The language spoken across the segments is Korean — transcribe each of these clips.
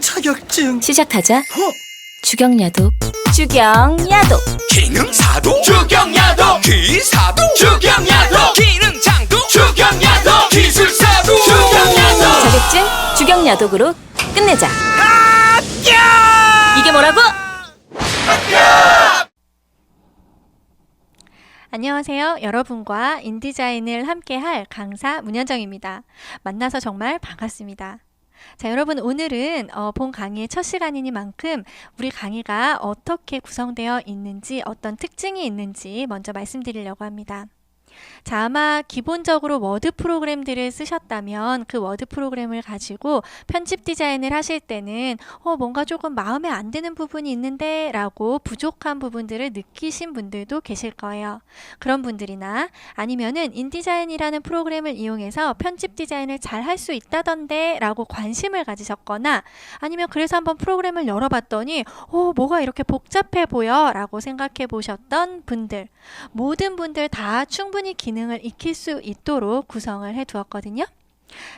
자격증 시작하자. 어? 주경야도. 주경야도. 기능사도 주경야도 기사도 주경야도 기능장도 주경야도 기술사도 주경야도 자격증 주경야독으로 끝내자. 이게 뭐라고? 안녕하세요. 여러분과 인디자인을 함께할 강사 문현정입니다. 만나서 정말 반갑습니다. 자, 여러분 오늘은 어, 본 강의의 첫 시간이니만큼 우리 강의가 어떻게 구성되어 있는지 어떤 특징이 있는지 먼저 말씀드리려고 합니다. 자, 아마 기본적으로 워드 프로그램들을 쓰셨다면 그 워드 프로그램을 가지고 편집 디자인을 하실 때는 어, 뭔가 조금 마음에 안 드는 부분이 있는데 라고 부족한 부분들을 느끼신 분들도 계실 거예요. 그런 분들이나 아니면은 인디자인이라는 프로그램을 이용해서 편집 디자인을 잘 할 수 있다던데 라고 관심을 가지셨거나 아니면 그래서 한번 프로그램을 열어봤더니 어, 뭐가 이렇게 복잡해 보여 라고 생각해 보셨던 분들 모든 분들 다 충분히 기능을 익힐 수 있도록 구성을 해 두었거든요.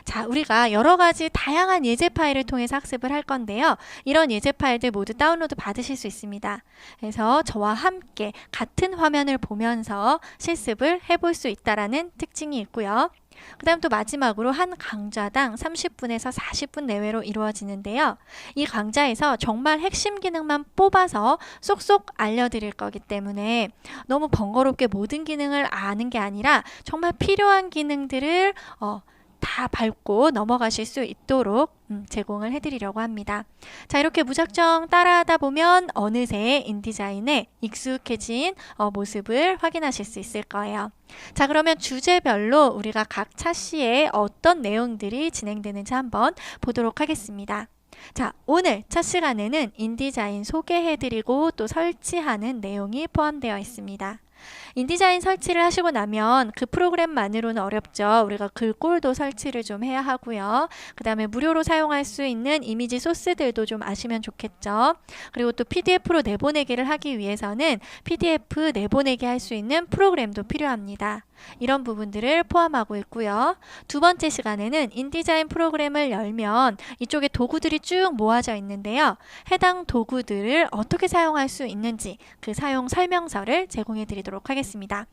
자, 우리가 여러 가지 다양한 예제 파일을 통해서 학습을 할 건데요. 이런 예제 파일들 모두 다운로드 받으실 수 있습니다. 그래서 저와 함께 같은 화면을 보면서 실습을 해볼 수 있다라는 특징이 있고요. 그 다음 또 마지막으로 한 강좌당 30분에서 40분 내외로 이루어지는데요. 이 강좌에서 정말 핵심 기능만 뽑아서 쏙쏙 알려드릴 거기 때문에 너무 번거롭게 모든 기능을 아는 게 아니라 정말 필요한 기능들을 어, 다 밟고 넘어가실 수 있도록 음, 제공을 해드리려고 합니다. 자, 이렇게 무작정 따라하다 보면 어느새 인디자인에 익숙해진 어, 모습을 확인하실 수 있을 거예요. 자, 그러면 주제별로 우리가 각 차시에 어떤 내용들이 진행되는지 한번 보도록 하겠습니다. 자, 오늘 첫 시간에는 인디자인 소개해드리고 또 설치하는 내용이 포함되어 있습니다. 인디자인 설치를 하시고 나면 그 프로그램만으로는 어렵죠. 우리가 글꼴도 설치를 좀 해야 하고요. 그 다음에 무료로 사용할 수 있는 이미지 소스들도 좀 아시면 좋겠죠. 그리고 또 PDF로 내보내기를 하기 위해서는 PDF 내보내기 할 수 있는 프로그램도 필요합니다. 이런 부분들을 포함하고 있고요. 두 번째 시간에는 인디자인 프로그램을 열면 이쪽에 도구들이 쭉 모아져 있는데요. 해당 도구들을 어떻게 사용할 수 있는지 그 사용 설명서를 제공해 드리 도록 하겠습니다.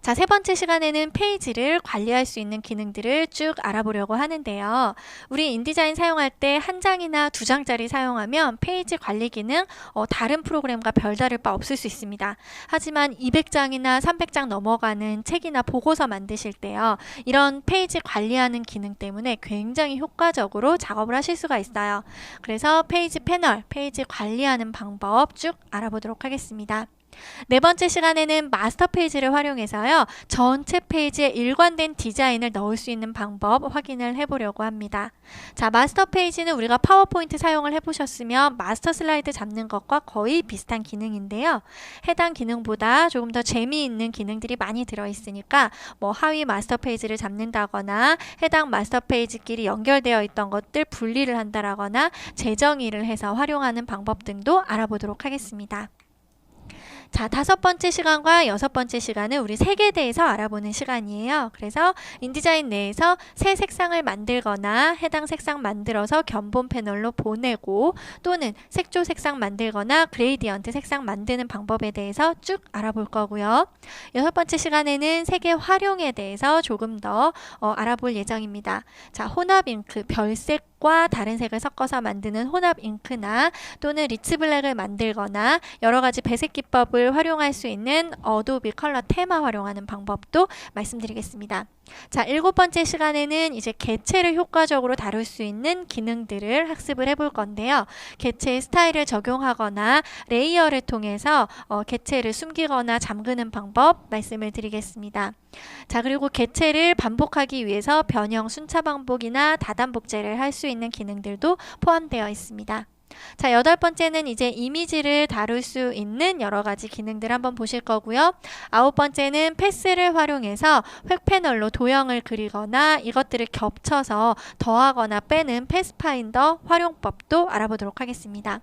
자, 세 번째 시간에는 페이지를 관리할 수 있는 기능들을 쭉 알아보려고 하는데요. 우리 인디자인 사용할 때 한 장이나 두 장짜리 사용하면 페이지 관리 기능 어, 다른 프로그램과 별다를 바 없을 수 있습니다. 하지만 200장이나 300장 넘어가는 책이나 보고서 만드실 때요. 이런 페이지 관리하는 기능 때문에 굉장히 효과적으로 작업을 하실 수가 있어요. 그래서 페이지 패널, 페이지 관리하는 방법 쭉 알아보도록 하겠습니다. 네 번째 시간에는 마스터 페이지를 활용해서요. 전체 페이지에 일관된 디자인을 넣을 수 있는 방법 확인을 해보려고 합니다. 자, 마스터 페이지는 우리가 파워포인트 사용을 해보셨으면 마스터 슬라이드 잡는 것과 거의 비슷한 기능인데요. 해당 기능보다 조금 더 재미있는 기능들이 많이 들어있으니까 뭐 하위 마스터 페이지를 잡는다거나 해당 마스터 페이지끼리 연결되어 있던 것들 분리를 한다거나 재정의를 해서 활용하는 방법 등도 알아보도록 하겠습니다. 자, 다섯 번째 시간과 여섯 번째 시간은 우리 색에 대해서 알아보는 시간이에요. 그래서 인디자인 내에서 새 색상을 만들거나 해당 색상 만들어서 견본 패널로 보내고 또는 색조 색상 만들거나 그레이디언트 색상 만드는 방법에 대해서 쭉 알아볼 거고요. 여섯 번째 시간에는 색의 활용에 대해서 조금 더 어, 알아볼 예정입니다. 자, 혼합 잉크, 별색 과 다른 색을 섞어서 만드는 혼합 잉크나 또는 리츠 블랙을 만들거나 여러 가지 배색 기법을 활용할 수 있는 어도비 컬러 테마 활용하는 방법도 말씀드리겠습니다. 자, 일곱 번째 시간에는 이제 개체를 효과적으로 다룰 수 있는 기능들을 학습을 해볼 건데요. 개체의 스타일을 적용하거나 레이어를 통해서 어, 개체를 숨기거나 잠그는 방법 말씀을 드리겠습니다. 자, 그리고 개체를 반복하기 위해서 변형 순차 반복이나 다단복제를 할 수 있는 기능들도 포함되어 있습니다. 자, 여덟 번째는 이제 이미지를 다룰 수 있는 여러 가지 기능들 한번 보실 거고요. 아홉 번째는 패스를 활용해서 획 패널로 도형을 그리거나 이것들을 겹쳐서 더하거나 빼는 패스파인더 활용법도 알아보도록 하겠습니다.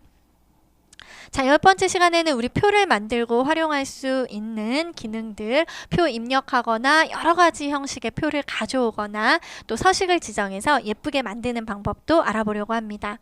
자, 열 번째 시간에는 우리 표를 만들고 활용할 수 있는 기능들, 표 입력하거나 여러 가지 형식의 표를 가져오거나 또 서식을 지정해서 예쁘게 만드는 방법도 알아보려고 합니다.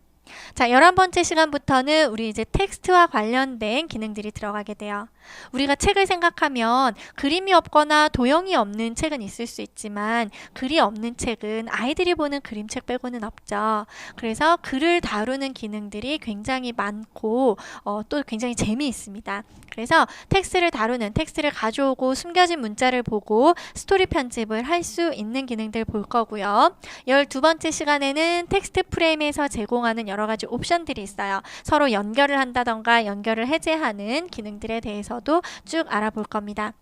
자, 11번째 시간부터는 우리 이제 텍스트와 관련된 기능들이 들어가게 돼요. 우리가 책을 생각하면 그림이 없거나 도형이 없는 책은 있을 수 있지만 글이 없는 책은 아이들이 보는 그림책 빼고는 없죠. 그래서 글을 다루는 기능들이 굉장히 많고 어, 또 굉장히 재미있습니다. 그래서 텍스트를 다루는 텍스트를 가져오고 숨겨진 문자를 보고 스토리 편집을 할 수 있는 기능들 볼 거고요. 12번째 시간에는 텍스트 프레임에서 제공하는 여러 가지 옵션들이 있어요. 서로 연결을 한다던가 연결을 해제하는 기능들에 대해서도 쭉 알아볼 겁니다.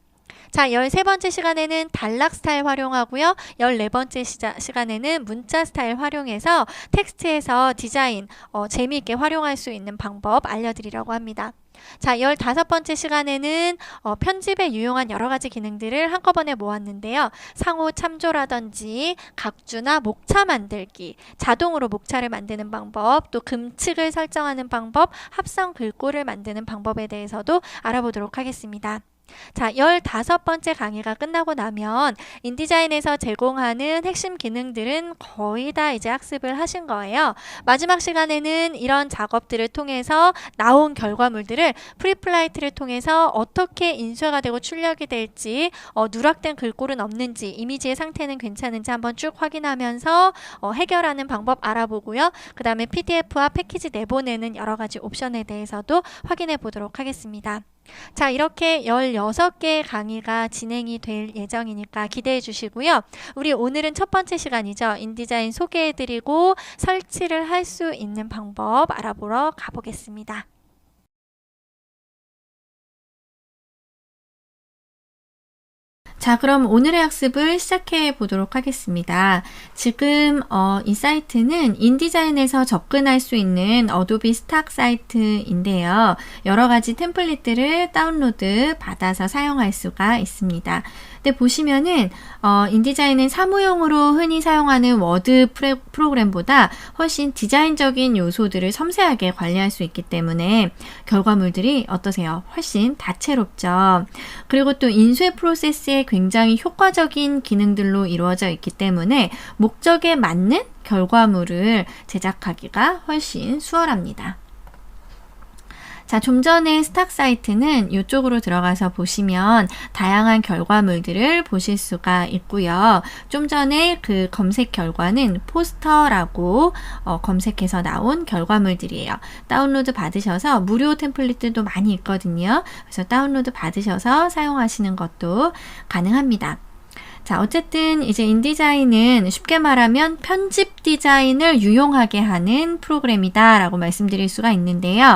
자, 13번째 시간에는 단락 스타일 활용하고요. 14번째 시자, 시간에는 문자 스타일 활용해서 텍스트에서 디자인 어, 재미있게 활용할 수 있는 방법 알려드리려고 합니다. 자, 15번째 시간에는 어, 편집에 유용한 여러 가지 기능들을 한꺼번에 모았는데요. 상호 참조라든지 각주나 목차 만들기, 자동으로 목차를 만드는 방법, 또 금칙을 설정하는 방법, 합성 글꼴을 만드는 방법에 대해서도 알아보도록 하겠습니다. 자, 15번째 강의가 끝나고 나면 인디자인에서 제공하는 핵심 기능들은 거의 다 이제 학습을 하신 거예요. 마지막 시간에는 이런 작업들을 통해서 나온 결과물들을 프리플라이트를 통해서 어떻게 인쇄가 되고 출력이 될지, 어, 누락된 글꼴은 없는지, 이미지의 상태는 괜찮은지 한번 쭉 확인하면서 어, 해결하는 방법 알아보고요. 그 다음에 PDF와 패키지 내보내는 여러 가지 옵션에 대해서도 확인해 보도록 하겠습니다. 자, 이렇게 16개의 강의가 진행이 될 예정이니까 기대해 주시고요. 우리 오늘은 첫 번째 시간이죠. 인디자인 소개해 드리고 설치를 할 수 있는 방법 알아보러 가보겠습니다. 자, 그럼 오늘의 학습을 시작해 보도록 하겠습니다. 지금 어, 이 사이트는 인디자인에서 접근할 수 있는 어도비 스탁 사이트인데요. 여러 가지 템플릿들을 다운로드 받아서 사용할 수가 있습니다. 근데 보시면은 어, 인디자인은 사무용으로 흔히 사용하는 워드 프로그램보다 훨씬 디자인적인 요소들을 섬세하게 관리할 수 있기 때문에 결과물들이 어떠세요? 훨씬 다채롭죠. 그리고 또 인쇄 프로세스에 굉장히 효과적인 기능들로 이루어져 있기 때문에 목적에 맞는 결과물을 제작하기가 훨씬 수월합니다. 자, 좀 전에 스탁 사이트는 이쪽으로 들어가서 보시면 다양한 결과물들을 보실 수가 있고요. 좀 전에 그 검색 결과는 포스터라고 어, 검색해서 나온 결과물들이에요. 다운로드 받으셔서 무료 템플릿들도 많이 있거든요. 그래서 다운로드 받으셔서 사용하시는 것도 가능합니다. 자, 어쨌든 이제 인디자인은 쉽게 말하면 편집 디자인을 유용하게 하는 프로그램이다라고 말씀드릴 수가 있는데요.